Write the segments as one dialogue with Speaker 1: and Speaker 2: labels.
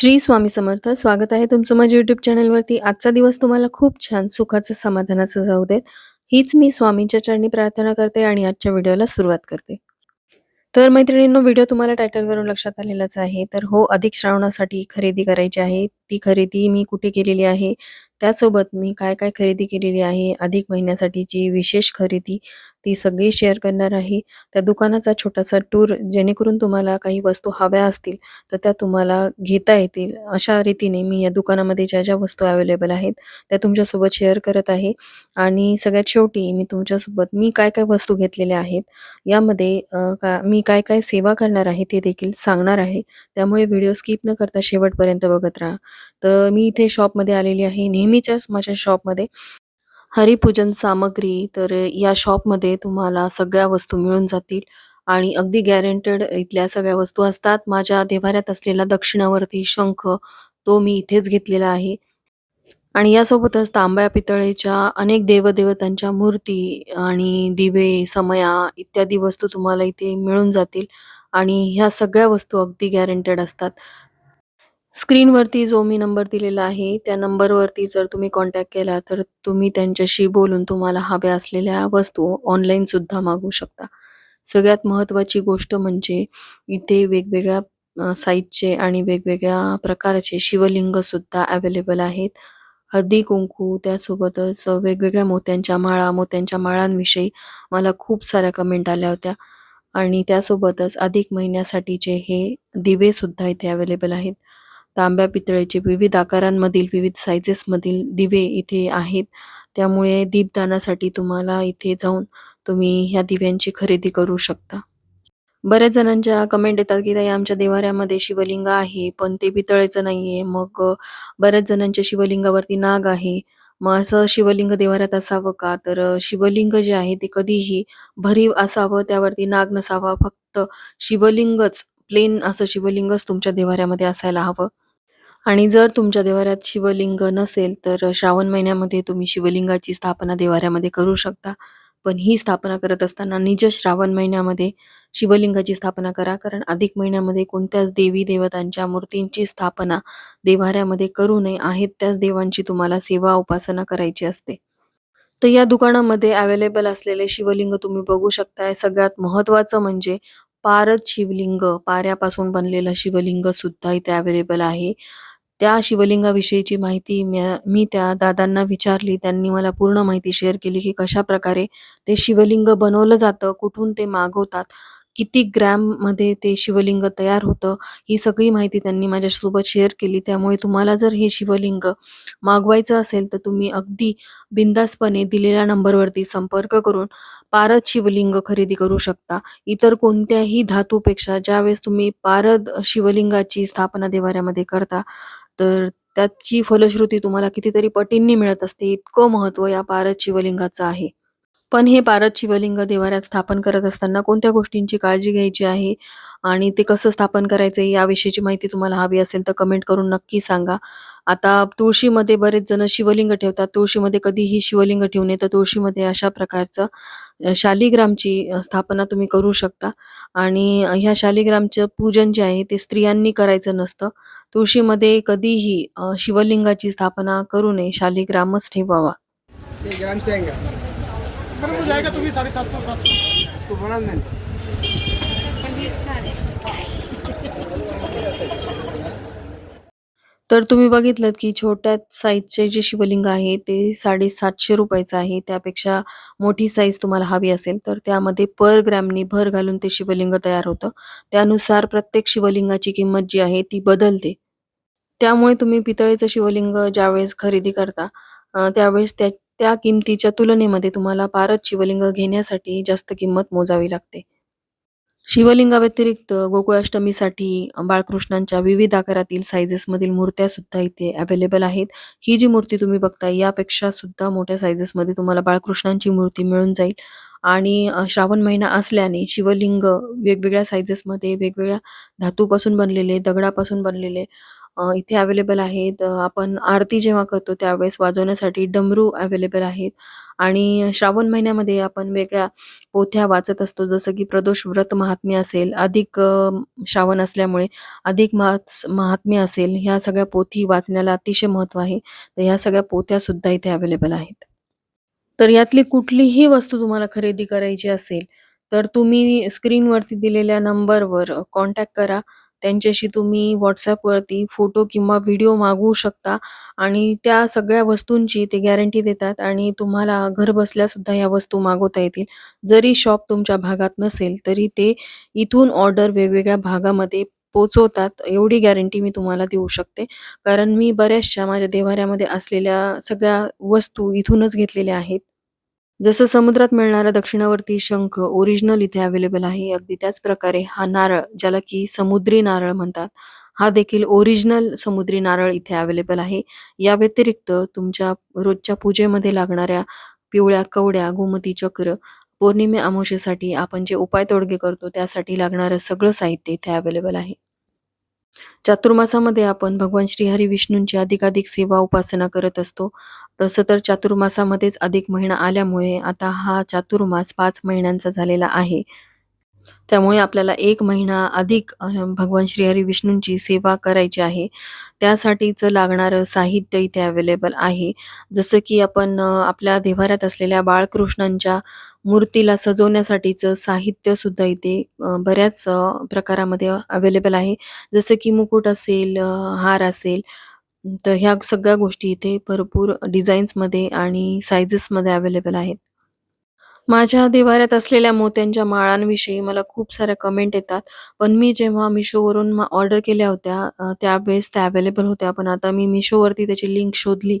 Speaker 1: श्री स्वामी समर्थ. स्वागत आहे तुमचं माझ्या युट्यूब चॅनलवरती. आजचा दिवस तुम्हाला खूप छान सुखाचं, समाधानाचं जाऊ देत. हीच मी स्वामींच्या चरणी प्रार्थना करते आणि आजच्या व्हिडिओला सुरुवात करते. तर मैत्रिणींनो, व्हिडिओ तुम्हाला टायटलवरून लक्षात आलेलाच आहे. तर हो, अधिक श्रावणासाठी खरेदी करायची आहे. ती खरेदी मी कुठे केलेली आहे, त्यासोबत मी काय-काय खरेदी केलेली आहे, अधिक महिन्यासाठीची विशेष खरेदी, ती सगळी शेअर करणार आहे. त्या दुकानाचा छोटासा टूर जेणेकरून तुम्हाला काही वस्तू हव्या असतील, तर त्या तुम्हाला घेता येतील. अशा रीतीने मी या दुकानामध्ये ज्या-ज्या वस्तू अवेलेबल आहेत, त्या तुमच्यासोबत शेअर करत आहे. आणि सगळ्यात शेवटी मी तुमच्यासोबत मी काय-काय वस्तू घेतलेल्या आहेत, यामध्ये का मी काय-काय सेवा करणार आहे, ते देखील सांगणार आहे. त्यामुळे व्हिडिओ स्किप न करता शेवटपर्यंत बघत राहा. तर मी इथे शॉपमध्ये आलेली आहे. नेहमीच्याच माझ्या शॉपमध्ये हरिपूजन सामग्री. तर या शॉपमध्ये तुम्हाला सगळ्या वस्तू मिळून जातील आणि अगदी गॅरंटेड इथल्या सगळ्या वस्तू असतात. माझ्या देवाऱ्यात असलेला दक्षिणावरती शंख, तो मी इथेच घेतलेला आहे. आणि यासोबतच तांब्या पितळेच्या अनेक देवदेवतांच्या मूर्ती आणि दिवे, समया इत्यादी वस्तू तुम्हाला इथे मिळून जातील आणि ह्या सगळ्या वस्तू अगदी गॅरंटेड असतात. स्क्रीनवरती जो मी नंबर दिलेला आहे, त्या नंबरवरती जर तुम्ही कॉन्टॅक्ट केला, तर तुम्ही त्यांच्याशी बोलून तुम्हाला हव्या असलेल्या वस्तू ऑनलाईन सुद्धा मागवू शकता. सगळ्यात महत्त्वाची गोष्ट म्हणजे इथे वेगवेगळ्या साईजचे आणि वेगवेगळ्या प्रकारचे शिवलिंग सुद्धा अवेलेबल आहेत. हळदी-कुंकू, त्यासोबतच वेगवेगळ्या मोत्यांच्या माळा, मोत्यांच्या माळांविषयी मला खूप साऱ्या कमेंट आल्या होत्या आणि त्यासोबतच अधिक महिन्यासाठीचे हे दिवे सुद्धा इथे अवेलेबल आहेत. तांब्या पितळेचे विविध आकारांमधील, विविध साइजेसमधील दिवे इथे आहेत. त्यामुळे दीपदानासाठी तुम्हाला इथे जाऊन तुम्ही ह्या दिव्यांची खरेदी करू शकता. बऱ्याच जणांच्या कमेंट येतात, की ताई आमच्या देवाऱ्यामध्ये शिवलिंग आहे, पण ते पितळेचं नाहीये. मग बऱ्याच जणांच्या शिवलिंगावरती नाग आहे. मग असं शिवलिंग देवाऱ्यात असावं का? तर शिवलिंग जे आहे ते कधीही भरीव असावं, त्यावरती नाग नसावा. फक्त शिवलिंगच, प्लेन असं शिवलिंगच तुमच्या देवाऱ्यामध्ये असायला हवं. आणि जर तुमच्या देवाऱ्यात शिवलिंग नसेल, तर श्रावण महिन्यामध्ये तुम्ही शिवलिंगाची स्थापना देवाऱ्यामध्ये करू शकता. पण ही स्थापना करत असताना निज श्रावण महिन्यामध्ये शिवलिंगाची स्थापना करा. कारण अधिक महिन्यामध्ये कोणत्याच देवी-देवतांच्या मूर्तींची स्थापना देवाऱ्यामध्ये करू नये. आहेत त्याच देवांची तुम्हाला सेवा, उपासना करायची असते. तर या दुकानामध्ये अवेलेबल असलेले शिवलिंग तुम्ही बघू शकताय. सगळ्यात महत्वाचं म्हणजे पारद शिवलिंग, पाऱ्यापासून बनलेलं शिवलिंग सुद्धा इथे अवेलेबल आहे. त्या शिवलिंगाविषयीची माहिती मी त्या दादांना विचारली. त्यांनी मला पूर्ण माहिती शेअर केली, की कशा प्रकारे ते शिवलिंग बनवलं जातं, कुठून ते मागवतात, किती ग्रॅममध्ये ते शिवलिंग तयार होतं, ही सगळी माहिती त्यांनी माझ्यासोबत शेअर केली. त्यामुळे तुम्हाला जर हे शिवलिंग मागवायचं असेल, तर तुम्ही अगदी बिंदासपणे दिलेल्या नंबरवरती संपर्क करून पारद शिवलिंग खरेदी करू शकता. इतर कोणत्याही धातूपेक्षा ज्यावेळेस तुम्ही पारद शिवलिंगाची स्थापना देवाऱ्यामध्ये करता, तर त्याची फलश्रुती तुम्हाला कितीतरी पटींनी मिळत असते. इतकं महत्त्व या पारद शिवलिंगाचं आहे. पण हे पारद शिवलिंग देवाऱ्यात स्थापन करत असताना कोणत्या गोष्टींची काळजी घ्यायची आहे आणि ते कसं स्थापन करायचं आहे, याविषयीची माहिती तुम्हाला हवी असेल, तर कमेंट करून नक्की सांगा. आता तुळशीमध्ये बरेच जण शिवलिंग ठेवतात. तुळशीमध्ये कधीही शिवलिंग ठेवू नये. तर तुळशीमध्ये अशा प्रकारचं शालिग्रामची स्थापना तुम्ही करू शकता आणि ह्या शालिग्रामचं पूजन जे आहे, ते स्त्रियांनी करायचं नसतं. तुळशीमध्ये कधीही शिवलिंगाची स्थापना करू नये. शालिग्रामच ठेवावा.
Speaker 2: जाएगा तुम्ही साढ़े सात सौ सात सौ
Speaker 3: तो बना नहीं
Speaker 1: तर तुम्ही बघितलत की छोट्या साईजचे जे शिवलिंग आहे ते ₹750 रुपयाचं आहे. त्यापेक्षा मोठी साईज तुम्हाला हवी असेल तर त्यामध्ये पर ग्रॅमनी भर घालून ते शिवलिंग तयार होतं. त्यानुसार प्रत्येक शिवलिंगाची किंमत जी आहे ती बदलते. त्यामुळे तुम्ही पितळेचं शिवलिंग ज्यावेळेस खरेदी करता त्यावेळेस त्या त्या किमतीच्या तुलनेमध्ये तुम्हाला पारद शिवलिंग घेण्यासाठी जास्त किंमत मोजावी लागते. शिवलिंगाव्यतिरिक्त गोकुळाष्टमीसाठी बाळकृष्णांच्या विविध आकारातील साइजेसमधील मूर्त्या सुद्धा इथे अवेलेबल आहेत. ही जी मूर्ती तुम्ही बघताय यापेक्षा सुद्धा मोठ्या सायझेसमध्ये तुम्हाला बाळकृष्णांची मूर्ती मिळून जाईल आणि श्रावण महिना असल्याने शिवलिंग वेगवेगळ्या सायझेसमध्ये वेगवेगळ्या धातूपासून बनलेले, दगडापासून बनलेले अ, इथे अवेलेबल आहेत. आपण आरती जेव्हा करतो त्यावेळेस वाजवण्यासाठी डमरू अवेलेबल आहेत आणि श्रावण महिन्यामध्ये आपण वेगळ्या पोथ्या वाचत असतो. जसं की प्रदोष व्रत महात्म्य असेल, अधिक अ, श्रावण असल्यामुळे अधिक मास महात्म्य असेल, ह्या सगळ्या पोथी वाचण्याला अतिशय महत्त्व आहे. तर ह्या सगळ्या पोथ्यासुद्धा इथे अवेलेबल आहेत. तर यातली कुठलीही वस्तू तुम्हाला खरेदी करायची असेल, तर तुम्ही स्क्रीनवरती दिलेल्या नंबरवर कॉन्टॅक्ट करा. त्यांच्याशी तुम्ही व्हॉट्सॲपवरती फोटो किंवा व्हिडिओ मागवू शकता आणि त्या सगळ्या वस्तूंची ते गॅरंटी देतात आणि तुम्हाला घरबसल्या सुद्धा ह्या वस्तू मागवता येतील. जरी शॉप तुमच्या भागात नसेल, तरी ते इथून ऑर्डर वेगवेगळ्या भागामध्ये पोचवतात एवढी गॅरंटी मी तुम्हाला देऊ शकते. कारण मी बऱ्याचशा माझ्या देवाऱ्यामध्ये असलेल्या सगळ्या वस्तू इथूनच घेतलेल्या आहेत. जसं समुद्रात मिळणारा दक्षिणावर्ती शंख ओरिजिनल इथे अवेलेबल आहे. अगदी त्याच प्रकारे हा नारळ ज्याला की समुद्री नारळ म्हणतात, हा देखील ओरिजिनल समुद्री नारळ इथे अवेलेबल आहे. या व्यतिरिक्त तुमच्या रोजच्या पूजेमध्ये लागणाऱ्या पिवळ्या कवड्या, गोमती चक्र, पौर्णिमे अमावशेसाठी आपण जे उपाय तोडगे करतो त्यासाठी लागणारं सगळं साहित्य इथे अवेलेबल आहे. चातुर्मासामध्ये आपण भगवान श्रीहरी विष्णूंची अधिकाधिक सेवा उपासना करत असतो. तसं तर चातुर्मासामध्येच अधिक महिना आल्यामुळे आता हा चातुर्मास पाच महिन्यांचा झालेला आहे. त्यामुळे आपल्याला 1 महिना अधिक अ, भगवान श्रीहरी विष्णूंची सेवा करायची आहे. त्यासाठीचं लागणारं साहित्य इथे अवेलेबल आहे. जसं की आपण अ, आपल्या देव्हाऱ्यात असलेल्या बाळकृष्णांच्या मूर्तीला सजवण्यासाठीचं साहित्य सुद्धा इथे अ, बऱ्याच अ, प्रकारामध्ये अवेलेबल आहे. जसं की मुकुट असेल, अ, हार असेल, तर ह्या सगळ्या गोष्टी इथे भरपूर डिझाईन्समध्ये आणि साइजेसमध्ये अवेलेबल आहेत. माझ्या दिवाऱ्यात असलेल्या मोत्यांच्या माळांविषयी मला खूप साऱ्या कमेंट येतात. पण मी जेव्हा मिशोवरून ऑर्डर केल्या होत्या त्यावेळेस त्या अवेलेबल होत्या. पण आता मी मिशोवरती त्याची लिंक शोधली,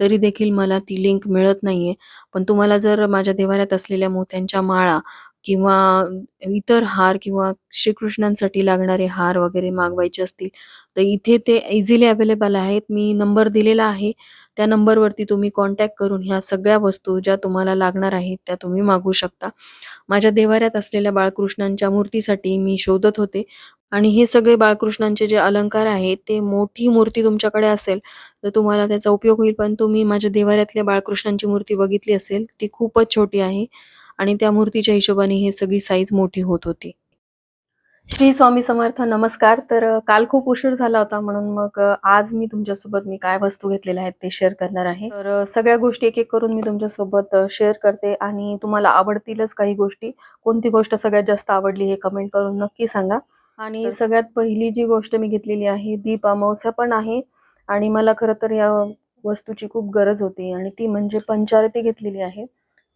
Speaker 1: तरी देखील मला ती लिंक मिळत नाहीये. पण तुम्हाला जर माझ्या दिवाऱ्यात असलेल्या मोत्यांच्या माळा किंवा इतर हार किंवा श्रीकृष्णांसाठी लागणारे हार वगैरे मागवायचे असतील, तर इथे ते इझिली अवेलेबल आहेत. मी नंबर दिलेला आहे. त्या नंबरवरती तुम्ही कॉन्टॅक्ट करून ह्या सगळ्या वस्तू ज्या तुम्हाला लागणार आहेत, त्या तुम्ही मागू शकता. माझ्या देवाऱ्यात असलेल्या बाळकृष्णांच्या मूर्तीसाठी मी शोधत होते आणि हे सगळे बाळकृष्णांचे जे अलंकार आहेत, ते मोठी मूर्ती तुमच्याकडे असेल, तर तुम्हाला त्याचा उपयोग होईल. पण तुम्ही माझ्या देवाऱ्यातल्या बाळकृष्णांची मूर्ती बघितली असेल, ती खूपच छोटी आहे आणि त्या मूर्तीच्या हिशोबाने ही सगळी साईज मोठी होत होती. श्री स्वामी समर्थ नमस्कार. तर काल खूप उशीर झाला होता म्हणून मग आज मी तुमच्यासोबत मी काय वस्तू घेतलेल्या आहेत ते शेअर करणार आहे. तर सगळ्या गोष्टी एक-एक करून मी तुमच्यासोबत शेअर करते आणि तुम्हाला आवडतीलच काही गोष्टी. कोणती गोष्ट सगळ्यात जास्त आवडली हे कमेंट करून नक्की सांगा. आणि सगळ्यात पहिली जी गोष्ट मी घेतलेली आहे, दीप अमावस्या पण आहे आणि मला खरं तर या वस्तूची खूप गरज होती आणि ती म्हणजे पंचारती घेतलेली आहे.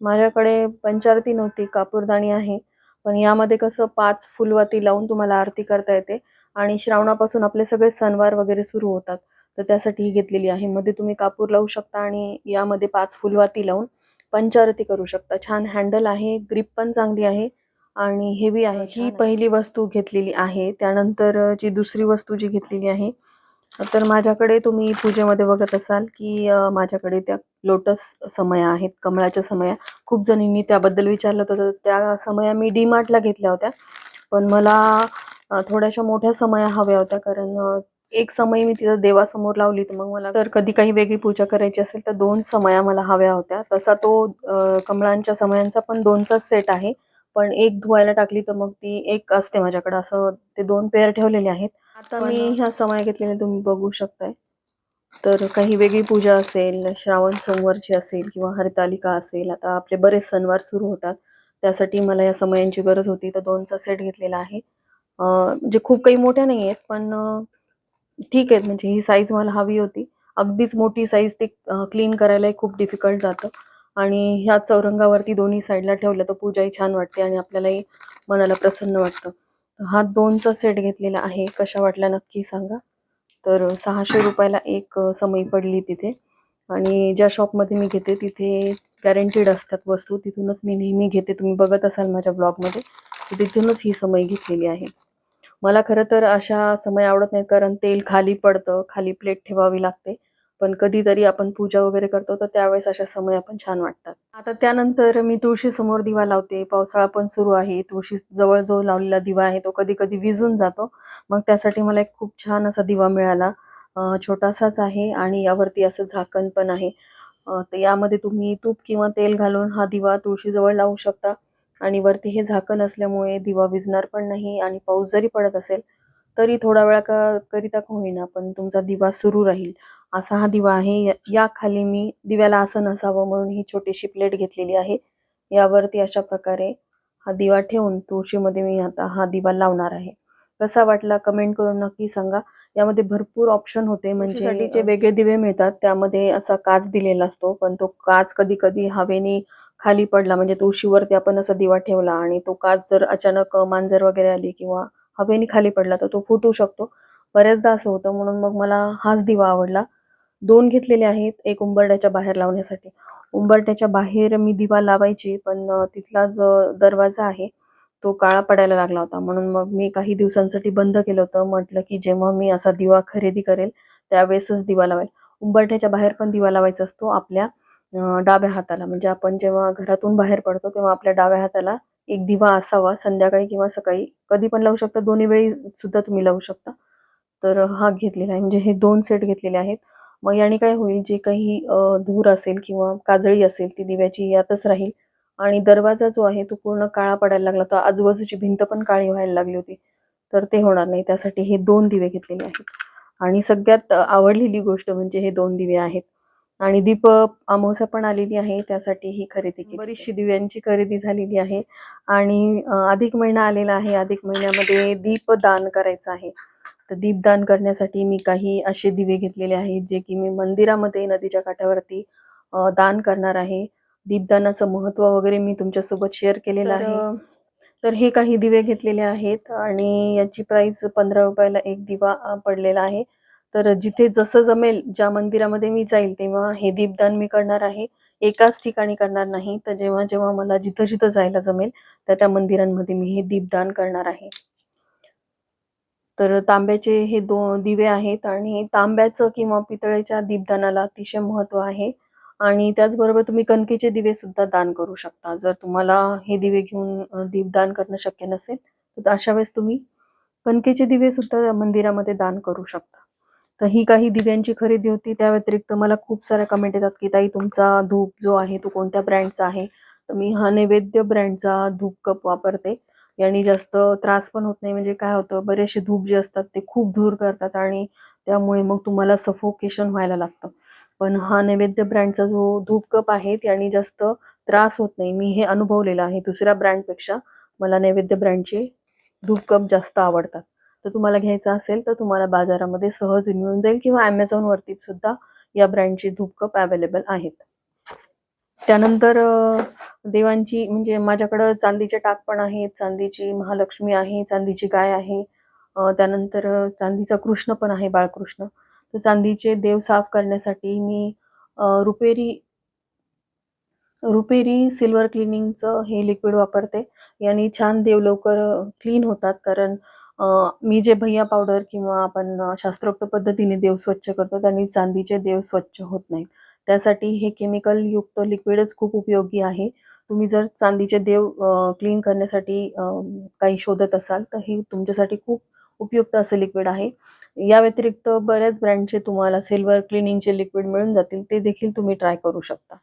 Speaker 1: माझ्याकडे पंचारती नव्हती, कापूरदानी आहे. पण यामध्ये कसं 5 फुलवाती लावून तुम्हाला आरती करता येते आणि श्रावणापासून आपले सगळे सणवार वगैरे सुरू होतात. तर त्यासाठी ही घेतलेली आहे. मध्ये तुम्ही कापूर लावू शकता आणि यामध्ये 5 फुलवाती लावून पंचारती करू शकता. छान हँडल आहे, ग्रिप पण चांगली आहे आणि हेवी आहे. ही पहिली वस्तू घेतलेली आहे. त्यानंतर जी दुसरी वस्तू जी घेतलेली आहे, तर माझ्याकडे तुम्ही पूजेमध्ये बघत असाल, की माझ्याकडे त्या लोटस समया आहेत, कमळाच्या समया. खूप जणींनी त्याबद्दल विचारलं होतं, तर त्या समया मी डी-मार्टला घेतल्या होत्या. पण मला थोड्याशा मोठ्या समया हव्या होत्या कारण एक समय मी तिथं देवासमोर लावली, तर मग मला तर कधी काही वेगळी पूजा करायची असेल, तर दोन समया मला हव्या होत्या. तसा तो कमळांच्या समयांचा पण दोनचाच सेट आहे. पण एक धुवायला टाकली, तर मग ती एक असते माझ्याकडे. असं ते 2 पेअर ठेवलेले आहेत. आता मी ह्या समया घेतलेल्या तुम्ही बघू शकताय. तर काही वेगळी पूजा असेल, श्रावण सोमवारची असेल किंवा हरतालिका असेल, आता आपले बरेच सणवार सुरू होतात. त्यासाठी मला या समयांची गरज होती, तर 2चा सेट घेतलेला आहे. अ, म्हणजे खूप काही मोठ्या नाही आहेत, पण ठीक आहेत. म्हणजे ही साईज मला हवी होती. अगदीच मोठी साईज ते क्लीन करायलाही खूप डिफिकल्ट जातं आणि ह्या चौरंगावरती दोन्ही साईडला ठेवलं, तर पूजाही छान वाटते आणि आपल्यालाही मनाला प्रसन्न वाटतं. हा दोनचा सेट घेतलेला आहे. कशा वाटल्या नक्की सांगा. तर सहाशे रुपयाला एक समई पडली तिथे आणि ज्या शॉपमध्ये मी घेते तिथे गॅरंटीड असतात वस्तू. तिथूनच मी नेहमी घेते. तुम्ही बघत असाल माझ्या ब्लॉगमध्ये, तिथूनच ही समई घेतलेली आहे. मला खरं तर अशा समय आवडत नाही कारण तेल खाली पडतं, खाली प्लेट ठेवावी लागते पण कधीतरी आपण पूजा वगैरे करतो तर त्यावेळेस अशा समया पण छान वाटतात. आता त्यानंतर मी तुळशी समोर दिवा लावते. पावसाळा पण सुरू आहे. तुळशी जवळ जो लावलेला दिवा आहे तो कधी कधी विजून जातो. मग त्यासाठी मला एक खूप छान असा दिवा मिळाला. छोटासाच आहे आणि यावरती असं झाकण पण आहे. तर यामध्ये तुम्ही तूप किंवा तेल घालून हा दिवा तुळशीजवळ लावू शकता. आणि वरती हे झाकण असल्यामुळे दिवा विजणार पण नाही आणि पाऊस जरी पडत असेल तरी थोडा वेळा का करिता होईना पण तुमचा दिवा सुरू राहील. असा हा दिवा आहे. या- खाली मी दिव्याला असं नसावं म्हणून ही छोटीशी प्लेट घेतलेली आहे. यावरती अशा प्रकारे हा दिवा ठेवून तुळशीमध्ये मी आता हा दिवा लावणार आहे. कसा वाटला कमेंट करून नक्की सांगा. यामध्ये भरपूर ऑप्शन होते. म्हणजे
Speaker 2: तुळशीसाठीचे
Speaker 1: वेगळे दिवे मिळतात त्यामध्ये असा काच दिलेला असतो. पण तो काच कधी कधी हवेने खाली पडला. म्हणजे तुळशीवरती आपण असा दिवा ठेवला आणि तो काच जर अचानक मांजर वगैरे आली किंवा हवेने खाली पडला तर तो फुटू शकतो. बऱ्याचदा असं होतं. म्हणून मग मला हाच दिवा आवडला. दोन घेतलेले आहेत एक उंबरड्याच्या बाहेर लावण्यासाठी. उंबरट्याच्या बाहेर मी दिवा लावायची पण तिथला जो दरवाजा आहे तो काळा पडायला लागला होता. म्हणून मग मी काही दिवसांसाठी बंद केलं होतं. म्हटलं की जेव्हा मी असा दिवा खरेदी करेल त्यावेळेसच दिवा लावेल. उंबरठ्याच्या बाहेर पण दिवा लावायचा असतो आपल्या डाव्या हाताला. म्हणजे आपण जेव्हा घरातून बाहेर पडतो तेव्हा आपल्या डाव्या हाताला एक दिवा असावा. संध्याकाळी किंवा सकाळी. कधी पण लावू शकता. दोन्ही वेळी सुद्धा तुम्ही लावू शकता. तर हा घेतलेला आहे. म्हणजे हे दोन सेट घेतलेले आहेत. मग याने काय होईल जे काही धूर असेल किंवा काजळी असेल ती दिव्याची यातच राहील. आणि दरवाजा जो आहे तो पूर्ण काळा पडायला लागला. तर आजूबाजूची भिंत पण काळी व्हायला लागली होती. तर ते होणार नाही. त्यासाठी हे दोन दिवे घेतलेले आहेत. आणि सगळ्यात आवडलेली गोष्ट म्हणजे हे दोन दिवे आहेत. आणि दीप अमावस्या पण आलेली आहे. त्यासाठी ही खरेदी केली बरीचशी दिव्यांची खरेदी झालेली आहे. आणि अधिक महिना आलेला आहे. अधिक महिन्यामध्ये दीप दान करायचं आहे. तर दीपदान करण्यासाठी मी काही असे दिवे घेतलेले आहेत जे की मी मंदिरामध्ये नदीच्या काठावरती दान करणार आहे. दीपदानाचं महत्त्व वगैरे मी तुमच्यासोबत शेअर केलेलं आहे. तर हे काही दिवे घेतलेले आहेत आणि याची प्राइस पंधरा रुपयाला एक दिवा पडलेला आहे. तर जिथे जसं जमेल ज्या मंदिरामध्ये मी जाईल तेव्हा हे दीपदान मी करणार आहे. एकाच ठिकाणी करणार नाही. तर जेव्हा जेव्हा मला जिथं जिथं जायला जमेल त्या त्या मंदिरांमध्ये मी हे दीपदान करणार आहे. तर तांब्याचे हे दोन दिवे आहेत आणि तांब्याचं किंवा पितळेच्या दीपदानाला अतिशय महत्त्व आहे. आणि त्याचबरोबर तुम्ही कणकेचे दिवे सुद्धा दान करू शकता. जर तुम्हाला हे दिवे घेऊन दीपदान करणं शक्य नसेल तर अशा वेळेस तुम्ही कणकेचे दिवे सुद्धा मंदिरामध्ये दान करू शकता. तर ही काही दिव्यांची खरेदी होती. त्या व्यतिरिक्त मला खूप साऱ्या कमेंट येतात की ताई तुमचा धूप जो आहे तो कोणत्या ब्रँडचा आहे? तर मी हा नैवेद्य ब्रँडचा धूप कप वापरते. यांनी जास्त त्रास पण होत नाही. म्हणजे काय होतं बरेचसे धूप जे असतात ते खूप धूर करतात आणि त्यामुळे मग तुम्हाला सफोकेशन व्हायला लागतं. पण हा नैवेद्य ब्रँडचा जो धूप कप आहे त्याने जास्त त्रास होत नाही. मी हे अनुभवलेलं आहे. दुसऱ्या ब्रँडपेक्षा मला नैवेद्य ब्रँडचे धूप कप जास्त आवडतात. तर तुम्हाला घ्यायचा असेल तर तुम्हाला बाजारामध्ये सहज मिळून जाईल किंवा ॲमेझॉनवरती सुद्धा या ब्रँडचे धूप कप अवेलेबल आहेत. त्यानंतर देवांची म्हणजे माझ्याकडं चांदीचे टाक पण आहेत चांदीची महालक्ष्मी आहे चांदीची गाय आहे. त्यानंतर चांदीचा कृष्ण पण आहे बाळकृष्ण. तर चांदीचे देव साफ करण्यासाठी मी रुपेरी रुपेरी सिल्वर क्लिनिंगचं हे लिक्विड वापरते. याने छान देव लवकर क्लीन होतात कारण मी जे भैया पावडर किंवा आपण शास्त्रोक्त पद्धतीने देव स्वच्छ करतो त्यांनी चांदीचे देव स्वच्छ होत नाहीत. त्यासाठी हे केमिकल युक्त लिक्विडच खूप उपयोगी आहे. तुम्ही जर चांदीचे देव क्लीन करण्यासाठी काही शोधत असाल तर हे तुमच्यासाठी खूप उपयुक्त असं लिक्विड आहे. या व्यतिरिक्त बऱ्याच ब्रँडचे तुम्हाला सिल्वर क्लिनिंगचे लिक्विड मिळून जातील ते देखील तुम्ही ट्राय करू शकता.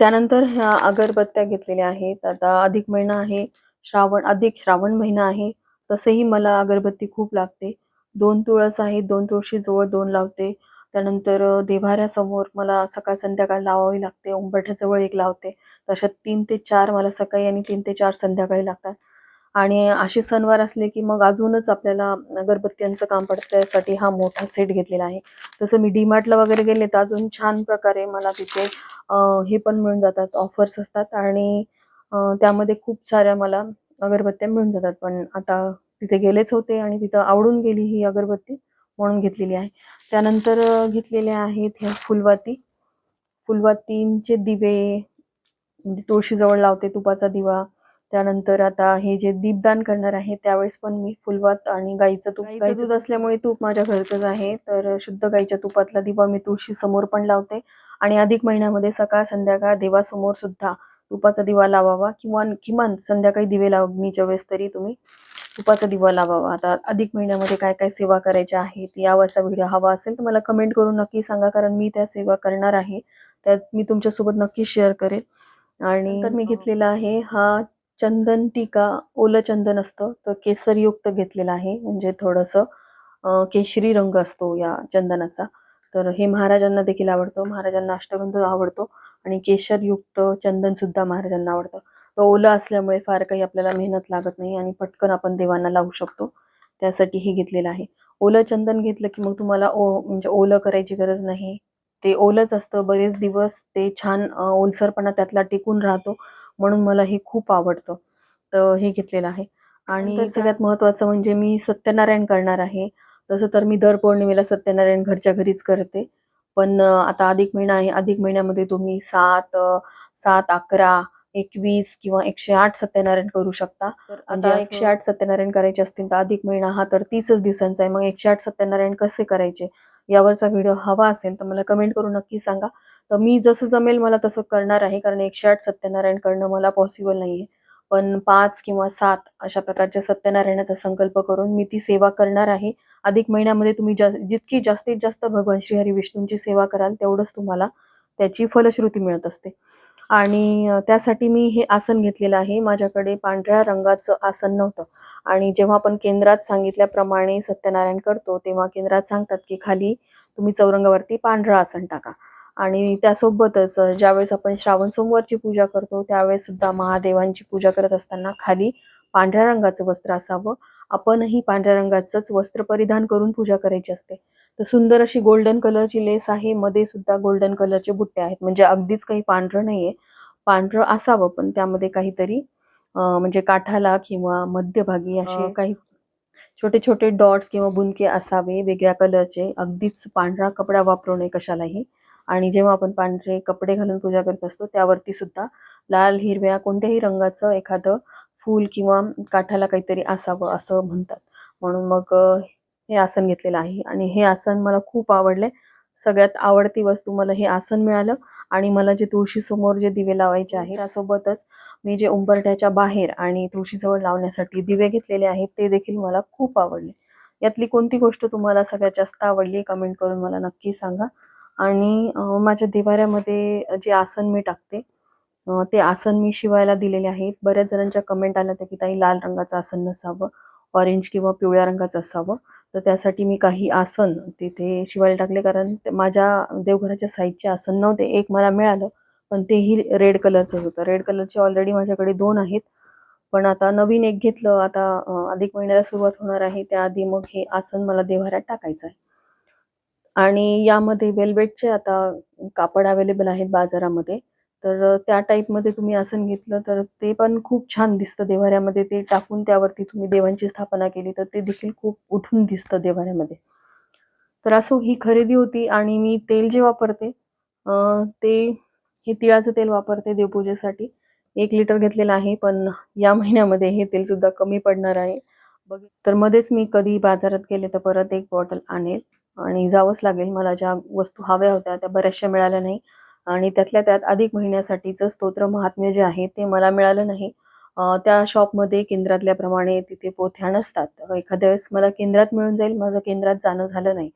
Speaker 1: त्यानंतर ह्या अगरबत्त्या घेतलेल्या आहेत. आता अधिक महिना आहे श्रावण अधिक श्रावण महिना आहे तसेही मला अगरबत्ती खूप लागते. दोन तुळस आहे दोन तुळशी जवळ दोन लावते. त्यानंतर देव्हाऱ्यासमोर मला सकाळ संध्याकाळ लावावी लागते. उंबरठ्याजवळ एक लावते. तशा तीन ते चार मला सकाळी आणि तीन ते चार संध्याकाळी लागतात. आणि असे सणवार असले की मग अजूनच आपल्याला अगरबत्त्यांचं काम पडतं. त्यासाठी हा मोठा सेट घेतलेला आहे. तसं मी डीमार्टला वगैरे गेले तर अजून छान प्रकारे मला तिथे हे पण मिळून जातात. ऑफर्स असतात. आणि त्यामध्ये खूप साऱ्या मला अगरबत्त्या मिळून जातात. पण आता तिथे गेलेच होते आणि तिथं आवडून गेली ही अगरबत्ती. म्हणून घेतलेली आहे. त्यानंतर घेतलेल्या आहेत ह्या फुलवाती. फुलवातींचे दिवे म्हणजे तुळशीजवळ लावते तुपाचा दिवा. त्यानंतर आता हे जे दीपदान करणार आहे त्यावेळेस पण मी फुलवात आणि गाईचं तूप गाईचं दूध असल्यामुळे तूप माझ्या घरचंच आहे. तर शुद्ध गाईच्या तुपातला दिवा मी तुळशी समोर पण लावते. आणि अधिक महिन्यामध्ये सकाळ संध्याकाळ देवासमोर सुद्धा तुपाचा दिवा लावावा. किंवा किमान संध्याकाळी दिवे लावणीच्या वेळेस तरी तुम्ही तुपाचा दिवा लावावा. आता अधिक महिन्यामध्ये काय काय सेवा करायच्या आहेत यावरचा व्हिडिओ हवा असेल तर मला कमेंट करून नक्की सांगा कारण मी त्या सेवा करणार आहे. त्यात मी तुमच्यासोबत नक्की शेअर करेल. आणि तर मी घेतलेला आहे हा चंदन टीका ओलं चंदन असतं तर केसरयुक्त घेतलेलं आहे. म्हणजे थोडंसं केशरी रंग असतो या चंदनाचा. तर हे महाराजांना देखील आवडतं. महाराजांना अष्टगंध आवडतो. आणि केशरयुक्त चंदन सुद्धा महाराजांना आवडतं. ओलं असल्यामुळे फार काही आपल्याला मेहनत लागत नाही आणि पटकन आपण देवांना लावू शकतो. त्यासाठी हे घेतलेलं आहे. ओलं चंदन घेतलं की मग तुम्हाला ओ म्हणजे ओलं करायची गरज नाही. ते ओलंच असतं. बरेच दिवस ते छान ओलसरपणा त्यातला टिकून राहतो. म्हणून मला हे खूप आवडतं. तर हे घेतलेलं आहे. आणि सगळ्यात महत्त्वाचं म्हणजे मी सत्यनारायण करणार आहे. तसं तर मी दर पौर्णिमेला सत्यनारायण घरच्या घरीच करते. पण आता अधिक महिना आहे. अधिक महिन्यामध्ये तुम्ही सात सात अकरा एकवीस किंवा एकशे आठ सत्यनारायण करू शकता. तर आता एकशे आठ सत्यनारायण करायचे असतील तर अधिक महिना हा तर तीसच दिवसांचा आहे. मग एकशे आठ सत्यनारायण कसे करायचे? यावरचा व्हिडिओ हवा असेल तर मला कमेंट करून नक्की सांगा. तर मी जसं जमेल मला तसं करणार आहे. कारण एकशे आठ सत्यनारायण करणं मला पॉसिबल नाहीये. पण पाच किंवा सात अशा प्रकारच्या सत्यनारायणाचा संकल्प करून मी ती सेवा करणार आहे. अधिक महिन्यामध्ये तुम्ही जा जितकी जास्तीत जास्त भगवान श्रीहरी विष्णूंची सेवा कराल तेवढंच तुम्हाला त्याची फलश्रुती मिळत असते. आणि त्यासाठी मी हे आसन घेतलेलं आहे. माझ्याकडे पांढऱ्या रंगाचं आसन नव्हतं. आणि जेव्हा आपण केंद्रात सांगितल्याप्रमाणे सत्यनारायण करतो तेव्हा केंद्रात सांगतात की खाली तुम्ही चौरंगावरती पांढरं आसन टाका. आणि त्यासोबतच ज्यावेळेस आपण श्रावण सोमवारची पूजा करतो त्यावेळेस सुद्धा महादेवांची पूजा करत असताना खाली पांढऱ्या रंगाचं वस्त्र असावं. आपणही पांढऱ्या रंगाचंच वस्त्र परिधान करून पूजा करायची असते. तर सुंदर अशी गोल्डन कलरची लेस आहे. मध्ये सुद्धा गोल्डन कलरचे बुट्टे आहेत. म्हणजे अगदीच काही पांढरं नाहीये. पांढरं असावं पण त्यामध्ये काहीतरी म्हणजे काठाला किंवा मध्यभागी असे काही छोटे छोटे डॉट्स किंवा बुनके असावे. वेगळ्या कलरचे अगदीच पांढरा कपडा वापरू नये कशालाही. आणि जेव्हा आपण पांढरे कपडे घालून पूजा करत असतो त्यावरती सुद्धा लाल हिरव्या कोणत्याही रंगाचं एखादं फूल किंवा काठाला काहीतरी असावं असं म्हणतात. म्हणून मग हे आसन घेतलेलं आहे. आणि हे आसन मला खूप आवडले सगळ्यात आवडती वस्तू मला हे आसन मिळालं. आणि मला जे तुळशीसमोर जे दिवे लावायचे आहे त्यासोबतच मी जे उंबरठ्याच्या बाहेर आणि तुळशीजवळ लावण्यासाठी दिवे घेतलेले आहेत ते देखील मला खूप आवडले. यातली कोणती गोष्ट तुम्हाला सगळ्यात जास्त आवडली कमेंट करून मला नक्की सांगा. आणि माझ्या दिवाऱ्यामध्ये जे आसन मी टाकते ते आसन मी शिवायला दिलेले आहेत. बऱ्याच जणांच्या कमेंट आल्या होत्या की ताई लाल रंगाचं आसन नसावं. ऑरेंज किंवा पिवळ्या रंगाचं असावं. तर त्यासाठी मी काही आसन तिथे शिवायला टाकले. कारण माझ्या देवघराच्या साईडचे आसन नव्हते. एक मला मिळालं पण तेही रेड कलरचं होतं. रेड कलरचे ऑलरेडी माझ्याकडे दोन आहेत. पण आता नवीन एक घेतलं. आता अधिक महिन्याला सुरुवात होणार आहे. त्याआधी मग हे आसन मला देव्हाऱ्यात टाकायचं आहे. आणि यामध्ये वेलवेटचे आता कापड अवेलेबल आहेत बाजारामध्ये. तर त्या टाईपमध्ये तुम्ही आसन घेतलं तर ते पण खूप छान दिसतं देव्हाऱ्यामध्ये. ते टाकून त्यावरती तुम्ही देवांची स्थापना केली तर ते देखील खूप उठून दिसतं देवाऱ्यामध्ये तर असो ही खरेदी होती आणि मी तेल जे वापरते ते हे तिळाचं तेल वापरते देवपूजेसाठी. एक लिटर घेतलेलं आहे पण या महिन्यामध्ये हे तेल सुद्धा कमी पडणार आहे. बघ तर मध्येच मी कधी बाजारात गेले तर परत एक बॉटल आणेल. आणि जावंच लागेल मला ज्या वस्तू हव्या होत्या त्या बऱ्याचशा मिळाल्या नाही. आणि त्यातल्या त्यात अधिक महिन्यासाठीचं स्तोत्र महात्म्य जे आहे ते मला मिळालं नाही. त्या शॉपमध्ये केंद्रातल्याप्रमाणे तिथे पोथ्या नसतात. एखाद्या वेळेस मला केंद्रात मिळून जाईल माझं केंद्रात जाणं झालं नाही.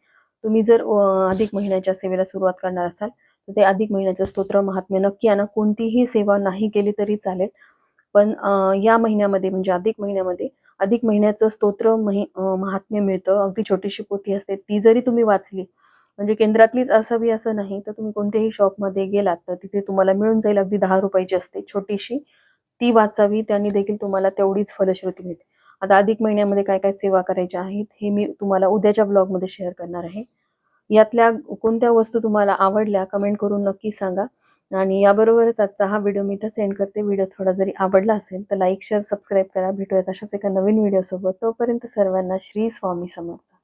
Speaker 1: तुम्ही जर अधिक महिन्याच्या सेवेला सुरुवात करणार असाल तर ते अधिक महिन्याचं स्तोत्र महात्म्य नक्की आणा. कोणतीही सेवा नाही केली तरी चालेल. पण या महिन्यामध्ये म्हणजे अधिक महिन्यामध्ये अधिक महिन्याचं स्तोत्र महि महात्म्य मिळतं. अगदी छोटीशी पोथी असते. ती जरी तुम्ही वाचली म्हणजे केंद्रातलीच असावी असं नाही तर तुम्ही कोणत्याही शॉपमध्ये गेलात तर तिथे तुम्हाला मिळून जाईल अगदी दहा रुपयाची असते छोटीशी. ती वाचावी त्यांनी देखील तुम्हाला तेवढीच फलश्रुती मिळते. आता अधिक महिन्यामध्ये काय काय सेवा करायच्या आहेत हे मी तुम्हाला उद्याच्या ब्लॉगमध्ये शेअर करणार आहे. यातल्या कोणत्या वस्तू तुम्हाला आवडल्या कमेंट करून नक्की सांगा. आणि याबरोबरच आजचा हा व्हिडिओ मी इथं सेंड करते. व्हिडिओ थोडा जरी आवडला असेल तर लाईक शेअर सबस्क्राईब करा. भेटूयात अशाच एका नवीन व्हिडिओसोबत. तोपर्यंत सर्वांना श्री स्वामी समर्थ.